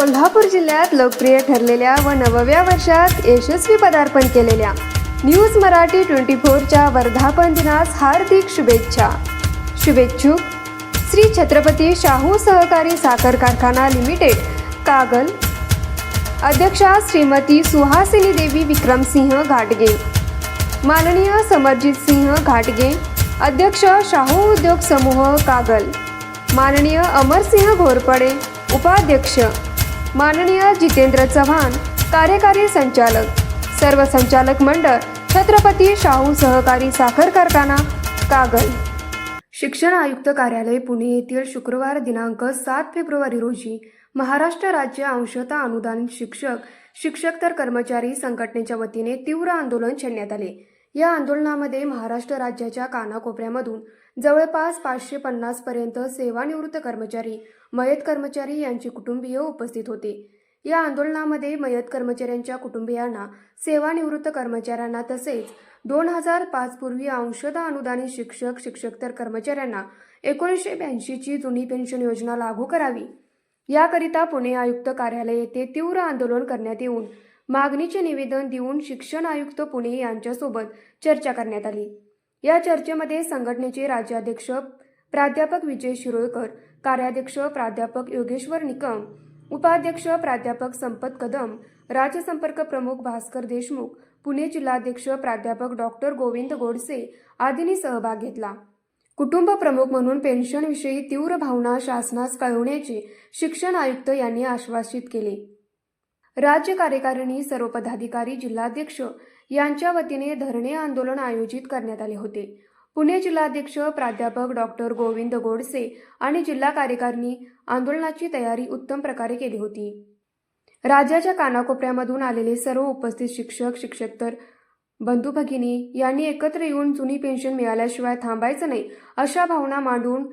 कोल्हापूर जिल्ह्यात लोकप्रिय ठरलेल्या व नवव्या वर्षात यशस्वी पदार्पण केलेल्या न्यूज मराठी ट्वेंटी फोरच्या वर्धापन दिनास हार्दिक शुभेच्छा. शुभेच्छुक श्री छत्रपती शाहू सहकारी साखर कारखाना लिमिटेड कागल. अध्यक्षा श्रीमती सुहासिनी देवी विक्रमसिंह घाटगे. माननीय समरजित सिंह घाटगे. अध्यक्ष शाहू उद्योग समूह कागल. माननीय अमरसिंह घोरपडे उपाध्यक्ष. माननीय जितेंद्र चव्हाण कार्यकारी संचालक सर्व संचालक मंडळ छत्रपती शाहू सहकारी साखर कारखाना कागल. शिक्षण आयुक्त कार्यालय पुणे येथील शुक्रवार दिनांक सात फेब्रुवारी रोजी महाराष्ट्र राज्य अंशतः अनुदान शिक्षक शिक्षक तर कर्मचारी संघटनेच्या वतीने तीव्र आंदोलन छेडण्यात आले. या आंदोलनामध्ये महाराष्ट्र राज्याच्या कानाकोपऱ्यामधून जवळपास पाचशे पन्नास पर्यंत सेवानिवृत्त कर्मचारी मयत कर्मचारी यांची कुटुंबीय उपस्थित होते. या आंदोलनामध्ये मयत कर्मचाऱ्यांच्या कुटुंबियांना सेवानिवृत्त कर्मचाऱ्यांना तसेच दोन हजार पाच पूर्वी अंशतः अनुदानित शिक्षक शिक्षकतर कर्मचाऱ्यांना एकोणीसशे ब्याऐंशीची जुनी पेन्शन योजना लागू करावी. याकरिता पुणे आयुक्त कार्यालय येथे तीव्र आंदोलन करण्यात येऊन मागणीचे निवेदन देऊन शिक्षण आयुक्त पुणे यांच्यासोबत चर्चा करण्यात आली. या चर्चेमध्ये संघटनेचे राज्याध्यक्ष प्राध्यापक विजय शिरोळकर कार्याध्यक्ष प्राध्यापक योगेश्वर निकम उपाध्यक्ष प्राध्यापक संपत कदम राज्यसंपर्क प्रमुख भास्कर देशमुख पुणे जिल्हाध्यक्ष प्राध्यापक डॉक्टर गोविंद गोडसे आदींनी सहभाग घेतला. कुटुंब प्रमुख म्हणून पेन्शनविषयी तीव्र भावना शासनास कळवण्याचे शिक्षण आयुक्त यांनी आश्वासित केले. राज्य कार्यकारिणी सर्व पदाधिकारी जिल्हाध्यक्ष यांच्या वतीने धरणे आंदोलन आयोजित करण्यात आले होते. पुणे जिल्हाध्यक्ष प्राध्यापक डॉक्टर गोविंद गोडसे आणि जिल्हा कार्यकारिणी आंदोलनाची तयारी उत्तम प्रकारे केली होती. राज्याच्या कानाकोपऱ्यामधून आलेले सर्व उपस्थित शिक्षक शिक्षकतर बंधू भगिनी यांनी एकत्र येऊन जुनी पेन्शन मिळाल्याशिवाय थांबायचं नाही अशा भावना मांडून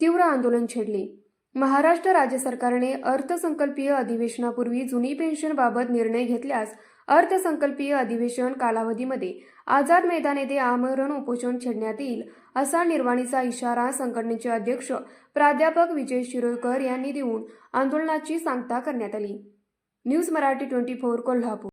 तीव्र आंदोलन छेडले. महाराष्ट्र राज्य सरकारने अर्थसंकल्पीय अधिवेशनापूर्वी जुनी पेन्शनबाबत निर्णय घेतल्यास अर्थसंकल्पीय अधिवेशन कालावधीमध्ये आझाद मैदान येथे आमरण उपोषण छेडण्यात येईल असा निर्वाणीचा इशारा संघटनेचे अध्यक्ष प्राध्यापक विजय शिरोळकर यांनी देऊन आंदोलनाची सांगता करण्यात आली. News Marathi twenty four Kolhapur